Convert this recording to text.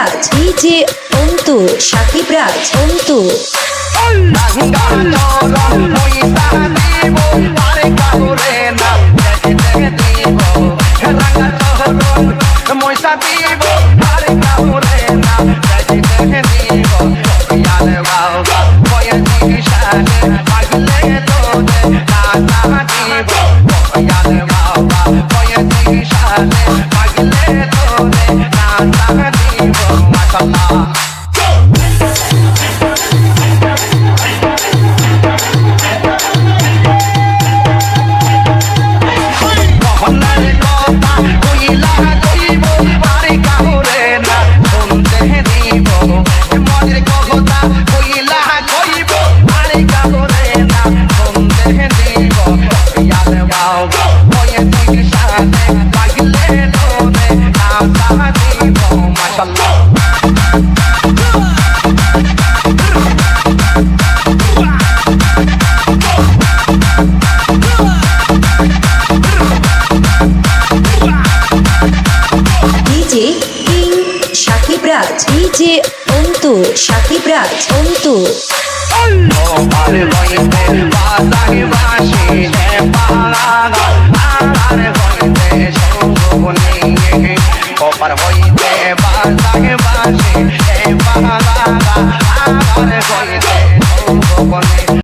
Raj DJ Antu Sakib Raj Antu Yeah. যে Antu Sakib Raj Antu Oh, I'm হইতে সঙ্গ নিয়ে কপার হইতে বাজাকে বাসে এই বাহানা